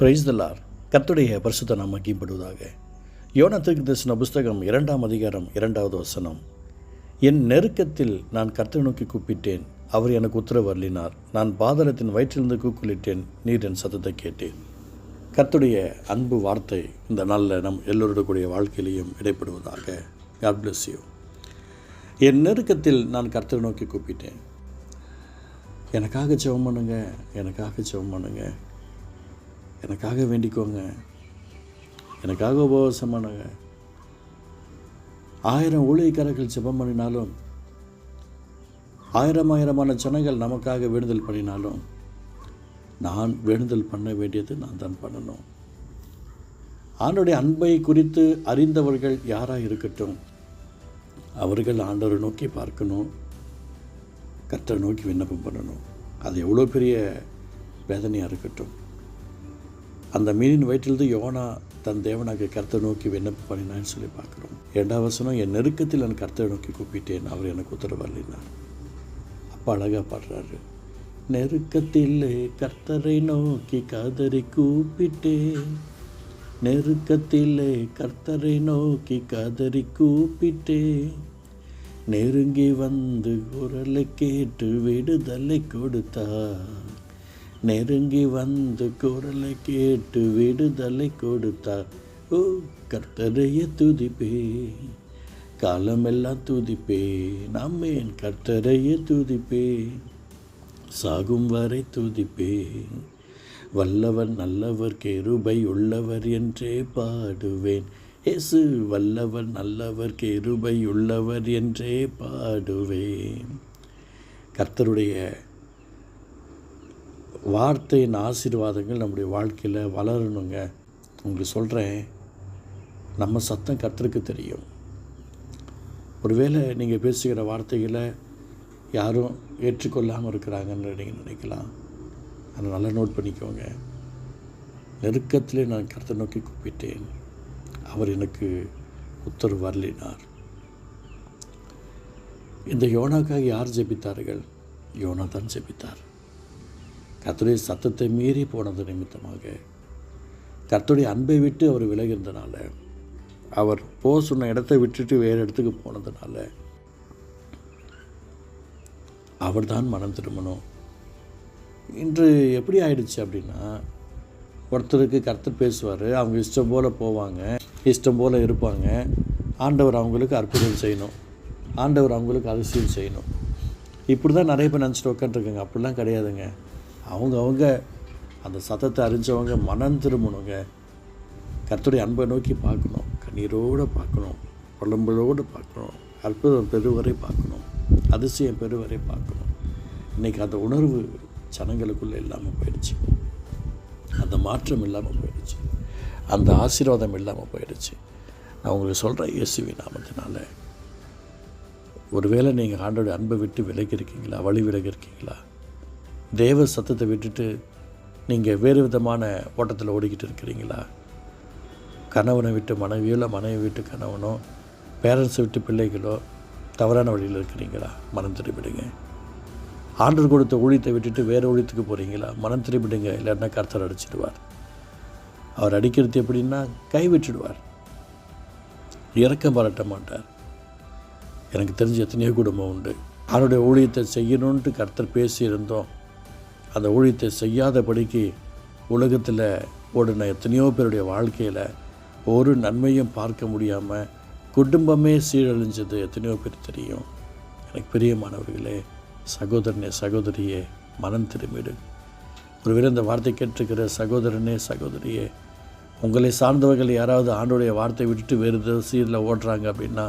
Price தலார் கத்துடைய பரிசுத்த நாம் மகிம்படுவதாக யோன தீர்க்கதரிசன புஸ்தகம் இரண்டாம் அதிகாரம் இரண்டாவது வசனம். என் நெருக்கத்தில் நான் கர்த்தரை நோக்கி கூப்பிட்டேன். அவர் எனக்கு உத்தரவு அருளினார். நான் பாதளத்தின் வயிற்றிலிருந்து கூக்குளிட்டேன் நீர் என் சத்தத்தை கேட்டேன் கர்த்துடைய அன்பு வார்த்தை இந்த நாளில் நம் எல்லோருடைய வாழ்க்கையிலையும் இடைப்படுவதாக. காட் பிளஸ் யூ என் நெருக்கத்தில் நான் கர்த்தரை நோக்கி கூப்பிட்டேன். எனக்காக ஜெபம் பண்ணுங்க. எனக்காக ஜெபம் பண்ணுங்க. எனக்காக வேண்டிக்கோங்க. எனக்காக உபவாசம் பண்ணுங்க. ஆயிரம் ஊழியக்காரர்கள் ஜெபம் பண்ணினாலும் ஆயிரம் ஆயிரமான ஜனங்கள் நமக்காக வேண்டுதல் பண்ணினாலும் நான் வேண்டுதல் பண்ண வேண்டியது நான் தான் பண்ணணும். ஆண்டுடைய அன்பை குறித்து அறிந்தவர்கள் யாராக இருக்கட்டும் அவர்கள் ஆண்டவரை நோக்கி பார்க்கணும். கர்த்தரை நோக்கி விண்ணப்பம் பண்ணணும். அது எவ்வளோ பெரிய வேதனையாக இருக்கட்டும். அந்த மீனின் வயிற்றிலிருந்து யோனா தன் தேவனாக கர்த்தை நோக்கி விண்ணப்பம் பண்ணினான்னு சொல்லி பார்க்குறோம். இரண்டாவது வசனம் என் நெருக்கத்தில் நான் கர்த்தை நோக்கி கூப்பிட்டேன். அவர் எனக்கு உத்தரவு அப்பா அழகாக பாடுறாரு. நெருக்கத்திலே கர்த்தரை நோக்கி கதறி கூப்பிட்டேன். நெருக்கத்திலே கர்த்தரை நோக்கி கதறி கூப்பிட்டேன். நெருங்கி வந்து குரலை கேட்டு விடுதலை கொடுத்தார். நெருங்கி வந்து குரலை கேட்டு விடுதலை கொடுத்தார். ஓ கர்த்தரைய துதிப்பே. காலமெல்லாம் துதிப்பே. நம்மேன் கர்த்தரைய துதிப்பே. சாகும் வரை துதிப்பே. வல்லவர் நல்லவர் கேருபை உள்ளவர் என்றே பாடுவேன். இயேசு வல்லவர் நல்லவர் கேருபை உள்ளவர் என்றே பாடுவேன். கர்த்தருடைய வார்த்தையின் ஆசீர்வாதங்கள் நம்முடைய வாழ்க்கையில் வளரணுங்க. உங்களுக்கு சொல்கிறேன் நம்ம சத்தம் கற்றுக்கு தெரியும். ஒருவேளை நீங்கள் பேசுகிற வார்த்தைகளை யாரும் ஏற்றுக்கொள்ளாமல் இருக்கிறாங்கன்னு நீங்கள் நினைக்கலாம். அதை நல்லா நோட் பண்ணிக்கோங்க. நெருக்கத்திலே நான் கருத்தை நோக்கி கூப்பிட்டேன். அவர் எனக்கு உத்தரவு வரலினார் இந்த யோனாக்காக யார் ஜெபித்தார்கள்? யோனா தான் ஜெபித்தார். கர்த்தருடைய சத்தத்தை மீறி போனது நிமித்தமாக கர்த்தருடைய அன்பை விட்டு அவர் விலகிருந்தனால அவர் போக சொன்ன இடத்தை விட்டுட்டு வேறு இடத்துக்கு போனதுனால அவர் தான் மனம் திரும்பணும். இன்று எப்படி ஆயிடுச்சு அப்படின்னா ஒருத்தருக்கு கர்த்தர் பேசுவார் அவங்க இஷ்டம் போல் போவாங்க இஷ்டம் போல் இருப்பாங்க. ஆண்டவர் அவங்களுக்கு அற்புதம் செய்யணும். ஆண்டவர் அவங்களுக்கு அதிசயம் செய்யணும். இப்படி தான் நிறைய பேர் நினச்சிட்டு உட்காந்துருக்காங்க அப்படிலாம் கிடையாதுங்க. அவங்கவுங்க அந்த சத்தத்தை அறிஞ்சவங்க மனம் திரும்பணுங்க கர்த்தருடைய அன்பை நோக்கி பார்க்கணும். கண்ணீரோடு பார்க்கணும். புலம்பலோடு பார்க்கணும். அற்புதம் பெருவரை பார்க்கணும். அதிசயம் பெருவரை பார்க்கணும். இன்றைக்கி அந்த உணர்வு ஜனங்களுக்குள்ளே இல்லாமல் போயிடுச்சு. அந்த மாற்றம் இல்லாமல் போயிடுச்சு. அந்த ஆசீர்வாதம் இல்லாமல் போயிடுச்சு. நான் உங்களுக்கு சொல்கிறேன் இயேசுவி நாமத்தினால. ஒருவேளை நீங்கள் ஆண்டோட அன்பை விட்டு விலகி இருக்கீங்களா? வழி விலகி இருக்கீங்களா? தேவ சத்தத்தை விட்டுட்டு நீங்கள் வேறு விதமான ஓட்டத்தில் ஓடிக்கிட்டு இருக்கிறீங்களா? கணவனை விட்டு மனைவியோ இல்லை மனைவி விட்டு கணவனோ பேரண்ட்ஸை விட்டு பிள்ளைகளோ தவறான வழியில் இருக்கிறீங்களா? மனம் திரும்பிடுங்க ஆண்டர் கொடுத்த ஊழியத்தை விட்டுட்டு வேறு ஊழியத்துக்கு போகிறீங்களா மனம் திரும்பிடுங்க இல்லைன்னா கர்த்தர் அடிச்சிடுவார். அவர் அடிக்கிறது எப்படின்னா கை விட்டுடுவார். இறக்கம் பாராட்ட மாட்டார். எனக்கு தெரிஞ்ச எத்தனையோ குடும்பம் உண்டு. அவருடைய ஊழியத்தை செய்யணுன்ட்டு கர்த்தர் பேசியிருந்தோம். அந்த ஊழியத்தை செய்யாதபடிக்கு உலகத்தில் ஓடின எத்தனையோ பேருடைய வாழ்க்கையில் ஒரு நன்மையும் பார்க்க முடியாமல் குடும்பமே சீரழிஞ்சது. எத்தனையோ பேர் தெரியும். எனக்கு பிரியமானவர்களே சகோதரனே சகோதரியே மனம் திரும்பிடு. ஒருவேளை இந்த வார்த்தை கேட்டிருக்கிற சகோதரனே சகோதரியே உங்களை சார்ந்தவர்கள் யாராவது ஆண்டோடைய வார்த்தை விட்டுட்டு வேறு சீரில் ஓடுறாங்க அப்படின்னா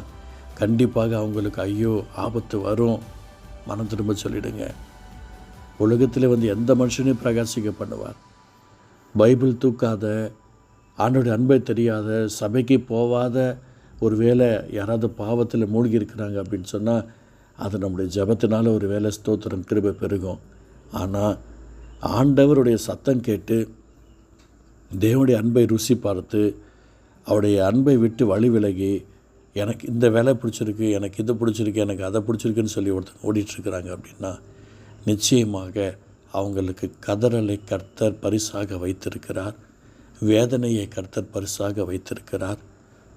கண்டிப்பாக அவங்களுக்கு ஐயோ ஆபத்து வரும். மனம் திரும்ப சொல்லிடுங்க. உலகத்தில் வந்து எந்த மனுஷனையும் பிரகாசிக்க பண்ணுவார் பைபிள் தூக்காத ஆண்டோடைய அன்பை தெரியாத சபைக்கு போகாத ஒரு வேலை யாராவது பாவத்தில் மூழ்கி இருக்கிறாங்க அப்படின்னு சொன்னால் அது நம்முடைய ஜபத்தினால ஒரு வேலை ஸ்தோத்திரம் திரும்ப பெருகும். ஆனால் ஆண்டவருடைய சத்தம் கேட்டு தேவனுடைய அன்பை ருசி பார்த்து அவருடைய அன்பை விட்டு வழி விலகி எனக்கு இந்த வேலை பிடிச்சிருக்கு எனக்கு இது பிடிச்சிருக்கு எனக்கு அதை பிடிச்சிருக்குன்னு சொல்லி ஒருத்தங்க ஓடிட்டுருக்குறாங்க அப்படின்னா நிச்சயமாக அவங்களுக்கு கதறலை கர்த்தர் பரிசாக வைத்திருக்கிறார். வேதனையை கர்த்தர் பரிசாக வைத்திருக்கிறார்.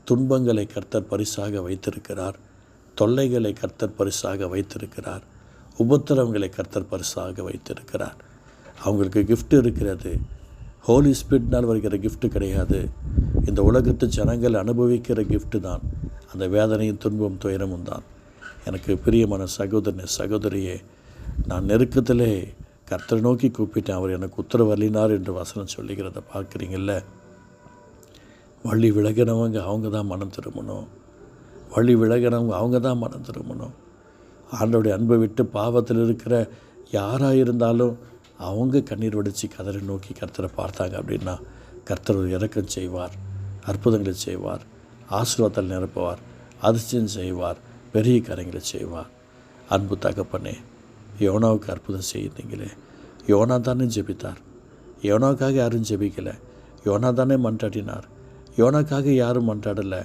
துன்பங்களை கர்த்தர் பரிசாக வைத்திருக்கிறார். தொல்லைகளை கர்த்தர் பரிசாக வைத்திருக்கிறார். உபத்திரவங்களை கர்த்தர் பரிசாக வைத்திருக்கிறார். அவங்களுக்கு கிஃப்ட் இருக்கிறது. ஹோலி ஸ்பிரிட்னால் வருகிற கிஃப்ட் கிடையாது. இந்த உலகத்து ஜனங்கள் அனுபவிக்கிற கிஃப்ட்டு தான். அந்த வேதனையும் துன்பம் துயரமும் தான். எனக்கு பிரியமான சகோதரனே சகோதரியே நான் நெருக்கத்திலே கர்த்தரை நோக்கி கூப்பிட்டேன். அவர் எனக்கு உத்தரவல்லினார் என்று வசனம் சொல்லுகிறத பார்க்குறீங்கள வழி விலகினவங்க அவங்க தான் மனம் திரும்பணும். வழி விலகினவங்க அவங்க தான் மனம் திரும்பணும். ஆண்டோடைய அன்பை விட்டு பாவத்தில் இருக்கிற யாராக இருந்தாலும் அவங்க கண்ணீர் வடித்து கதரை நோக்கி கர்த்தரை பார்த்தாங்க அப்படின்னா கர்த்தர் ஒரு இறக்கம் செய்வார் அற்புதங்களை செய்வார் ஆசீர்வாதத்தில் நிரப்புவார் அதிர்ச்சியம் செய்வார் பெரிய காரியங்களை செய்வார். அன்பு தகப்பனே யோனாவுக்கு அற்புதம் செய்தீங்களே. யோனா தானே ஜெபித்தார். யோனாவுக்காக யாரும் ஜெபிக்கலை. யோனா தானே மன்றாடினார். யோனாக்காக யாரும் மன்றாடலை.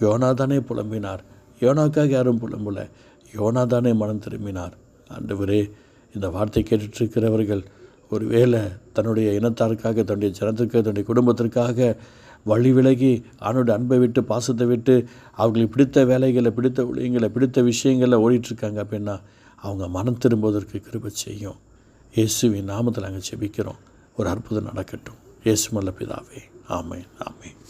யோனா தானே புலம்பினார். யோனாக்காக யாரும் புலம்பலை. யோனா தானே மனம் திரும்பினார். ஆண்டவரே இந்த வார்த்தை கேட்டுட்ருக்கிறவர்கள் ஒருவேளை தன்னுடைய இனத்தாருக்காக தன்னுடைய ஜனத்திற்காக தன்னுடைய குடும்பத்திற்காக வழி விலகி ஆணுடைய அன்பை விட்டு பாசத்தை விட்டு அவர்களுக்கு பிடித்த வேலைகளை பிடித்த ஊழியங்களை பிடித்த விஷயங்களில் ஓடிட்டுருக்காங்க அப்படின்னா அவங்க மனம் திரும்புவதற்கு கிருபை செய்யும். இயேசுவின் நாமத்தில் நாங்கள் செபிக்கிறோம் ஒரு அற்புதம் நடக்கட்டும். இயேசு மல்ல பிதாவே. ஆமை ஆமென்.